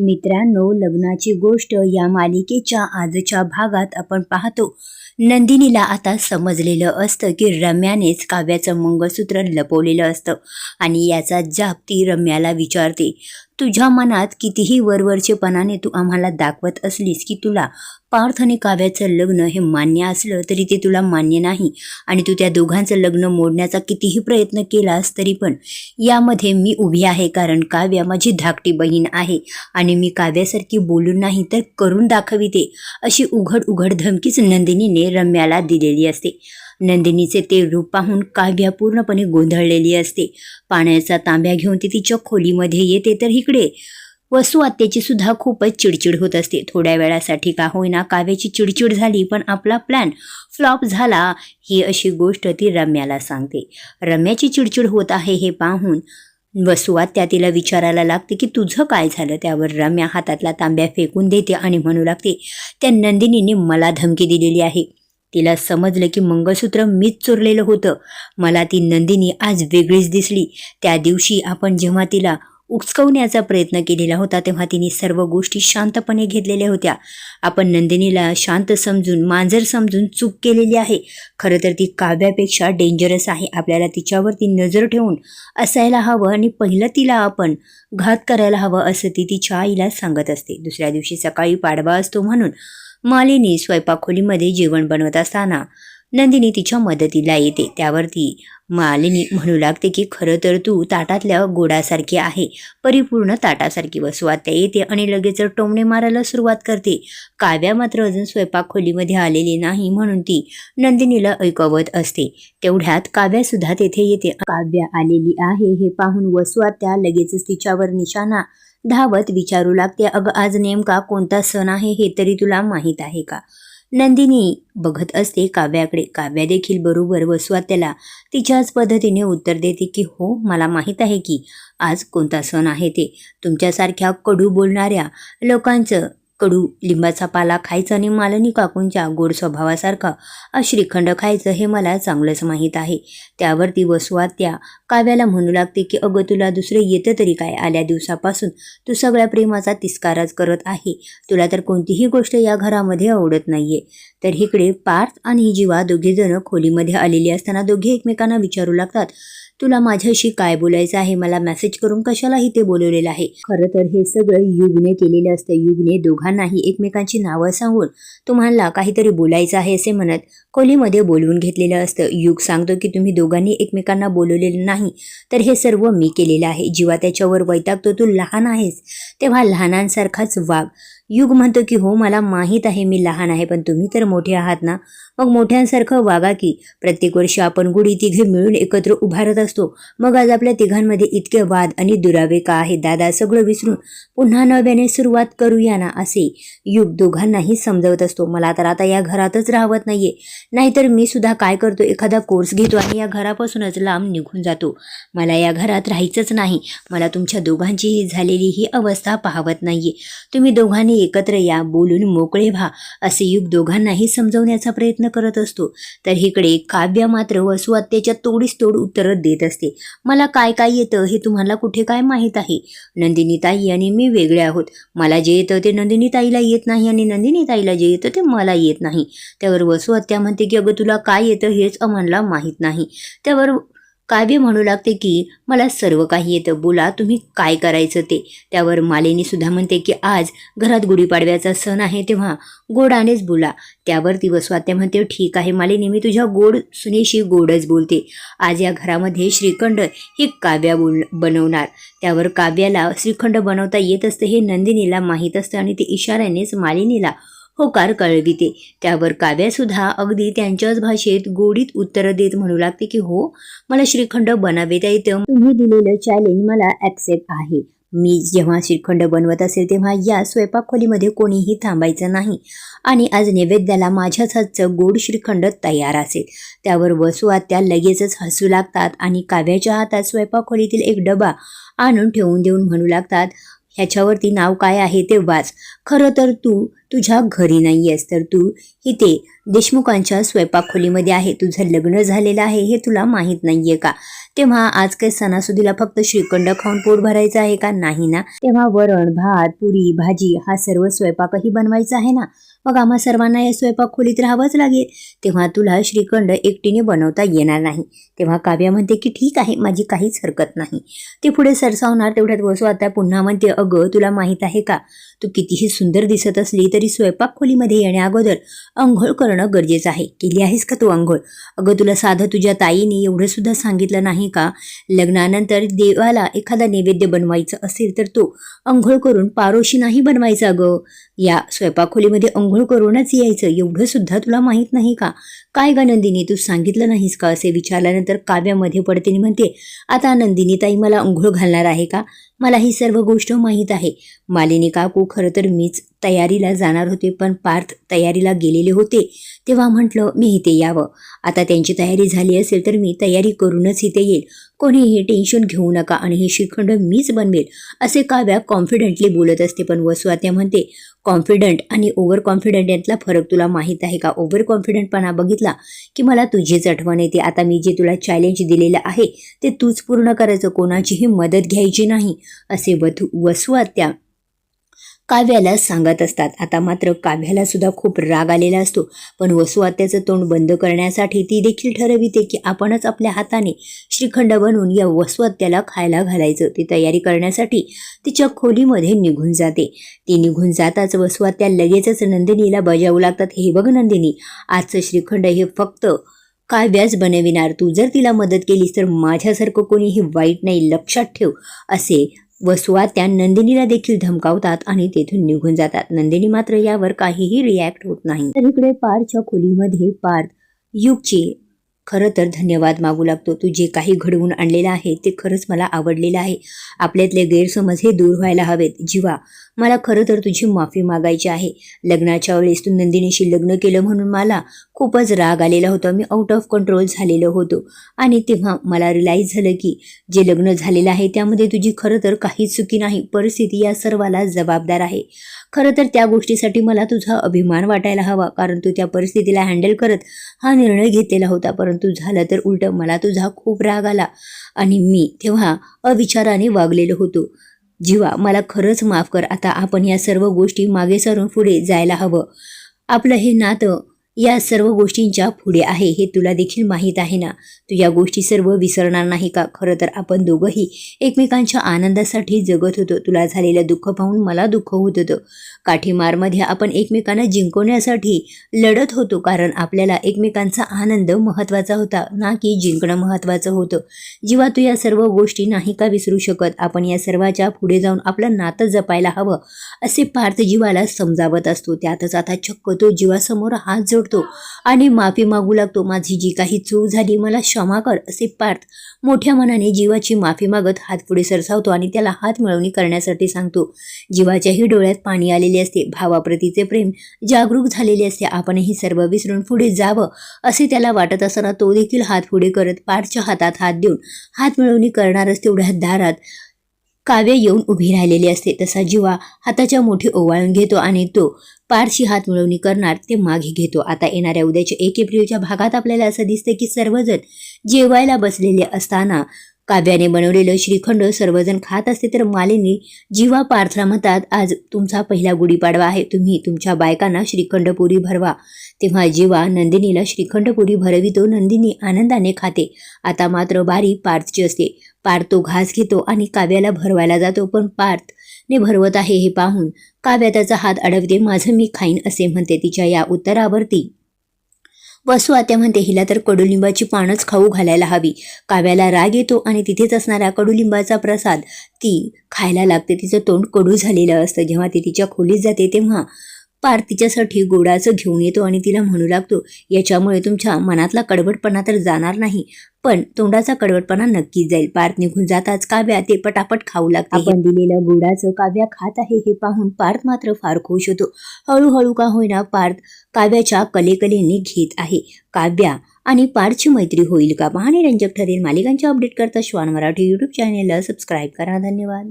मित्रांनो लग्नाची गोष्ट या मालिकेच्या आजच्या भागात आपण पाहतो. नंदिनीला आता समजलेलं असतं की रम्यानेच काव्याचं मंगळसूत्र लपवलेलं असतं आणि याचा जाप ती रम्याला विचारते. तुझ्या मनात कितीही वरवरचेपणाने तू आम्हाला दाखवत असलीस की तुला पार्थ आणि काव्याचं लग्न हे मान्य असलं तरी ते तुला मान्य नाही. आणि तू त्या दोघांचं लग्न मोडण्याचा कितीही प्रयत्न केलास तरी पण यामध्ये मी उभी आहे कारण काव्या माझी धाकटी बहीण आहे आणि मी काव्यासारखी बोलून नाही तर करून दाखविते अशी उघड उघड धमकीच नंदिनीने रम्याला दिलेली असते. नंदिनीचे ते रूप पाहून काव्या पूर्णपणे गोंधळलेली असते. पाण्याचा तांब्या घेऊन ती तिच्या खोलीमध्ये येते तर इकडे. वसू आत्याची सुद्धा खूपच चिडचिड होत असते. थोड्या वेळासाठी का होईना काव्याची चिडचिड झाली पण आपला प्लॅन फ्लॉप झाला ही अशी गोष्ट ती रम्याला सांगते. रम्याची चिडचिड होत आहे हे पाहून वसुवात त्या तिला विचारायला लागते की तुझं काय झालं? त्यावर रम्या हातातला तांब्या फेकून देते आणि म्हणू लागते त्या नंदिनीने मला धमकी दिलेली आहे. तिला समजलं की मंगळसूत्र मीच चोरलेलं होतं. मला ती नंदिनी आज वेगळीच दिसली. त्या दिवशी आपण जेव्हा तिला उचकवण्याचा प्रयत्न केलेला होता तेव्हा तिने सर्व गोष्टी शांतपणे घेतलेल्या होत्या. आपण नंदिनीला शांत समजून मांजर समजून चूक केलेली आहे. खरं तर ती काव्यापेक्षा डेंजरस आहे. आपल्याला तिच्यावरती नजर ठेवून असायला हवं आणि पहिलं तिला आपण घात करायला हवं असं ती तिच्या आईला सांगत असते. दुसऱ्या दिवशी सकाळी पाडवा असतो म्हणून मालिनी स्वयंपाकखोलीमध्ये जेवण बनवत असताना नंदिनी तिच्या मदतीला येते. त्यावरती मालिनी म्हणू लागते की खरं तर तू ताटातल्या गोडासारखी आहे. परिपूर्ण ताटासारखी वसवात्या येते आणि लगेच टोमणे मारायला सुरुवात करते. काव्या मात्र अजून स्वयंपाकखोलीमध्ये आलेली नाही म्हणून ती नंदिनीला ऐकवत असते. तेवढ्यात काव्यासुद्धा तेथे येते. काव्या आलेली आहे हे पाहून वसवात्या लगेचच तिच्यावर निशाणा धावत विचारू लागते अगं आज नेमका कोणता सण आहे हे तरी तुला माहीत आहे का? नंदिनी बघत असते काव्याकडे. काव्या देखील बरोबर वसवात्याला तिच्याच पद्धतीने उत्तर देते की हो मला माहीत आहे की आज कोणता सण आहे ते. तुमच्यासारख्या कडू बोलणाऱ्या लोकांचं कडू लिंबाचा पाला खायचा आणि मालनी काकूंच्या गोड स्वभावासारखा श्रीखंड खायचं हे मला चांगलंच माहीत आहे. त्यावरती वसवात्या काव्याला म्हणू लागते की अगं तुला दुसरं येतं तरी काय? आल्या दिवसापासून तू सगळ्या प्रेमाचा तिस्कारच करत आहे. तुला तर कोणतीही गोष्ट या घरामध्ये आवडत नाहीये. तर इकडे पार्थ आणि जीवा दोघेजण खोलीमध्ये आलेली असताना दोघे एकमेकांना विचारू लागतात. तुला माझ्याशी काय बोलायचं आहे? मला मेसेज करून कशालाही ते बोलवलेलं आहे. खरं तर हे सगळं युगने केलेलं असतं. युगने दोघांनाही एकमेकांची नावं सांगून तुम्हाला काहीतरी बोलायचं आहे असे म्हणत खोलीमध्ये बोलवून घेतलेलं असतं. युग सांगतो की तुम्ही दोघांनी एकमेकांना बोलवलेलं नाही. तर हे सर्व मी केलेलं आहे. जीवा त्याच्यावर वैतागतो. तू लहान आहेस. तेव्हा लहानांसारखाच वाघ युग म्हणतो की हो मला माहीत आहे मी लहान आहे पण तुम्ही तर मोठे आहात ना? मग मोठ्यांसारखं वागा की प्रत्येक वर्षी आपण गुढी तिघे मिळून एकत्र उभारत असतो. मग आज आपल्या तिघांमध्ये इतके वाद आणि दुरावे का आहे दादा? सगळं विसरून पुन्हा नव्याने सुरुवात करूया ना? असे युग दोघांनाही समजवत असतो. मला तर आता या घरातच राहवत नाहीये. नाहीतर मी सुद्धा काय करतो? एखादा कोर्स घेतो आणि या घरापासूनच लांब निघून जातो. मला या घरात राहायचंच नाही. मला तुमच्या दोघांचीही झालेली ही अवस्था पाहवत नाहीये. तुम्ही दोघांनी एकत्र या बोलून मोकळे व्हा असे युग दोघांनाही समजवण्याचा प्रयत्न करत असतो. तर इकडे काव्य मात्र वसू आत्याच्या तोडीस तोड उत्तरं देत असते. मला काय काय येतं हे तुम्हाला कुठे काय माहीत आहे? नंदिनीताई आणि मी वेगळे आहोत. मला जे येतं ते नंदिनीताईला येत नाही आणि नंदिनीताईला जे येतं ते मला येत नाही. त्यावर वसू म्हणते की अगं तुला काय येतं हेच अमनला माहीत नाही. त्यावर काव्य म्हणू लागते की मला सर्व काही येतं. बोला तुम्ही काय करायचं ते? त्यावर मालिनी सुद्धा म्हणते की आज घरात गुढीपाडव्याचा सण आहे तेव्हा गोडानेच बोला. त्यावर ती वसवात्या म्हणते ठीक आहे मालिनी मी तुझ्या गोड सुनेशी गोडच बोलते. आज या घरामध्ये श्रीखंड ही काव्या बोल बनवणार. त्यावर काव्याला श्रीखंड बनवता येत असतं हे नंदिनीला माहीत असतं आणि ते इशाऱ्यानेच मालिनीला होकार कळविते. त्यावर काव्यासुद्धा अगदी त्यांच्याच भाषेत गोडीत उत्तर देत म्हणू लागते की हो मला श्रीखंड बनवता येतं तुम्ही दिलेलं चॅलेंज मला ॲक्सेप्ट आहे. मी जेव्हा श्रीखंड बनवत असेल तेव्हा या स्वयंपाकखोलीमध्ये कोणीही थांबायचं नाही. आणि आज नैवेद्याला माझ्याच हातचं गोड श्रीखंड तयार असेल. त्यावर वसू त्या लगेचच हसू लागतात आणि काव्याच्या हातात स्वयंपाकखोलीतील एक डबा आणून ठेवून देऊन म्हणू लागतात ह्याच्यावरती नाव काय आहे ते वाच. खरं तर तू तुझ्या घरी नाही आहेस तर तू इथे देशमुखांच्या स्वयंपाक खोलीमध्ये आहे. तुझं लग्न झालेलं आहे हे तुला माहीत नाहीये का? तेव्हा आज काही सणासुदीला फक्त श्रीखंड खाऊन पोट भरायचं आहे का? नाही ना. तेव्हा वरण भात पुरी भाजी हा सर्व स्वयंपाकही बनवायचा आहे ना? मग आम्हा सर्वांना या स्वयंपाक खोलीत राहावंच लागेल. तेव्हा तुला श्रीखंड एकटीने बनवता येणार नाही. तेव्हा काव्या म्हणते की ठीक आहे माझी काहीच हरकत नाही. ते पुढे सरसावणार तेवढ्यात वसू आता पुन्हा म्हणते अगं तुला माहीत आहे का? तू कितीही सुंदर दिसत असली तरी स्वयंपाक खोलीमध्ये येण्याअगोदर अंघोळ करणं गरजेचं आहे. केली आहेस का तू अंघोळ? अगं तुला साधं तुझ्या ताईने एवढं सुद्धा सांगितलं नाही का? लग्नानंतर देवाला एखादा नैवेद्य बनवायचं असेल तर तो अंघोळ करून पारोशी नाही बनवायचा अगं. या स्वयंपाक खोलीमध्ये अंघोळ करूनच यायचं? एवढं सुद्धा तुला माहीत नाही का? काय ग नंदिनी तू सांगितलं नाहीस का? असे विचारल्यानंतर काव्यामध्ये पडते म्हणते आता नंदिनी ताई मला आंघोळ घालणार आहे का? मला ही सर्व गोष्ट माहीत आहे. मालिनी काकू खरं तर मीच तयारीला जाणार होते पण पार्थ तयारीला गेलेले होते. तेव्हा म्हटलं मी इथे यावं. आता त्यांची तयारी झाली असेल तर मी तयारी करूनच इथे येईल. कोणीही टेन्शन घेऊ नका आणि हे श्रीखंड मीच बनवेल. असे काव्या कॉन्फिडंटली बोलत असते पण वसुआत्या म्हणते कॉन्फिडंट आणि ओव्हर कॉन्फिडंट यातला फरक तुला माहीत आहे का? ओव्हर कॉन्फिडंटपणा बघितला की मला तुझीच आठवण येते. आता मी जे तुला चॅलेंज दिलेलं आहे ते तूच पूर्ण करायचं. कोणाचीही मदत घ्यायची नाही. असे वधू वसुआत्या काव्याला सांगत असतात. आता मात्र काव्याला सुद्धा खूप राग आलेला असतो. पण वसुआत्याचं तोंड बंद करण्यासाठी ती देखील ठरविते की आपणच आपल्या हाताने श्रीखंड बनवून या वसुआत्याला खायला घालायचं. ती तयारी करण्यासाठी तिच्या खोलीमध्ये निघून जाते. ती निघून जाताच वसुआत्या लगेचच नंदिनीला बजावू लागतात. हे बघ नंदिनी आजचं श्रीखंड हे फक्त काव्याच बनविणार. तू जर तिला मदत केलीस तर माझ्यासारखं कोणीही वाईट नाही. लक्षात ठेव. असे वसुआ त्या नंदिनीला देखील धमकावतात आणि तेथून निघून जातात. नंदिनी मात्र यावर काहीही रिॲक्ट होत नाही. तर इकडे पारच्या खोलीमध्ये पार्थ युगचे खरं तर धन्यवाद मागू लागतो. तू जे काही घडवून आणलेलं आहे ते खरंच मला आवडलेलं आहे. आपल्यातले गैरसमज हे दूर व्हायला हवेत. जीवा मला खरं तर तुझी माफी मागायची आहे. लग्नाच्या वेळेस तू नंदिनीशी लग्न केलं म्हणून मला खूपच राग आलेला होता. मी आउट ऑफ कंट्रोल झालेलो होतो. आणि तेव्हा मला रिलाईज झालं की जे लग्न झालेलं आहे त्यामध्ये तुझी खरं तर काहीच चुकी नाही. परिस्थिती या सर्वाला जबाबदार आहे. खरं तर त्या गोष्टीसाठी मला तुझा अभिमान वाटायला हवा. कारण तू त्या परिस्थितीला हँडल करत हा निर्णय घेतलेला होता. परंतु झालं तर उलटं मला तुझा खूप राग आला. आणि मी तेव्हा अविचाराने वागलेलो होतो. जीवा मला खरंच माफ कर. आता आपण या सर्व गोष्टी मागे सरून पुढे जायला हवं. आपलं हे नातं या सर्व गोष्टींच्या पुढे आहे हे तुला देखील माहीत आहे ना? तू या गोष्टी सर्व विसरणार नाही का? खरं तर आपण दोघंही एकमेकांच्या आनंदासाठी जगत होतो. तुला झालेलं दुःख पाहून मला दुःख होत होतं. काठीमारमध्ये आपण एकमेकांना जिंकवण्यासाठी लढत होतो कारण आपल्याला एकमेकांचा आनंद महत्त्वाचा होता ना की जिंकणं महत्त्वाचं होतं. जेव्हा तू या सर्व गोष्टी नाही का विसरू शकत? आपण या सर्वाच्या पुढे जाऊन आपलं नातं जपायला हवं असे पार्थ जीवाला समजावत असतो. त्यातच आता चक्क तो जीवासमोर हात जोडतो. आणि माफी मागू लागतो. माझी जी काही चूक झाली मला क्षमा कर असे पार्थ मोठ्या मनाने जीवाची माफी मागत हात पुढे सरसावतो आणि त्याला हात मिळवणी करण्यासाठी सांगतो. जीवाच्याही डोळ्यात पाणी आलेले असते. भावाप्रतीचे प्रेम जागरूक झालेले असते. आपणही सर्व विसरून पुढे जावं असे त्याला वाटत असताना तो देखील हात पुढे करत पाठच्या हातात हात देऊन हात मिळवणी करणारच तेवढ्या दारात काव्य येऊन उभी राहिलेली असते. तसा जीवा हाताच्या मोठी ओवाळून घेतो आणि तो पारशी हात मिळवणी करणार ते मागे घेतो. आता येणाऱ्या उद्याच्या एक एप्रिलच्या भागात आपल्याला असं दिसतं की सर्वजण जेवायला बसलेले असताना काव्याने बनवलेलं श्रीखंड सर्वजण खात असते तर मालिनी जीवा पार्थला म्हणतात आज तुमचा पहिला गुढीपाडवा आहे. तुम्ही तुमच्या बायकांना श्रीखंडपुरी भरवा. तेव्हा जीवा नंदिनीला श्रीखंडपुरी भरवितो नंदिनी आनंदाने खाते. आता मात्र बारी पार्थची असते. पार्थ तो घास घेतो आणि काव्याला भरवायला जातो पण पार्थने भरवत आहे हे पाहून काव्या त्याचा हात अडवते. माझं मी खाईन असे म्हणते तिच्या या उत्तरावरती. वसू आत्या म्हणते हिला तर कडुलिंबाची पानच खाऊ घालायला हवी. काव्याला राग येतो आणि तिथेच असणारा कडुलिंबाचा प्रसाद ती खायला लागते. तिचं तोंड कडू झालेलं असतं. जेव्हा ती तिच्या खोलीत जाते तेव्हा पार तिच्यासाठी गोडाचं घेऊन येतो आणि तिला म्हणू लागतो याच्यामुळे तुमच्या मनातला कडवटपणा तर जाणार नाही पण तोंडाचा कडवटपणा नक्कीच जाईल. पार्थ निघून जाताच काव्या ते पटापट खाऊ लागते. आपण दिलेलं गोडाचं काव्या खात आहे हे पाहून पार्थ मात्र फार खुश होतो. हळूहळू का होईना पार्थ काव्याच्या कलेकलेने घेत आहे. काव्या आणि पार्थची मैत्री होईल का? पाहणे रंजक ठरेल. मालिकांचे अपडेट करता श्वान मराठी यूट्यूब चॅनेलला सबस्क्राईब करा. धन्यवाद.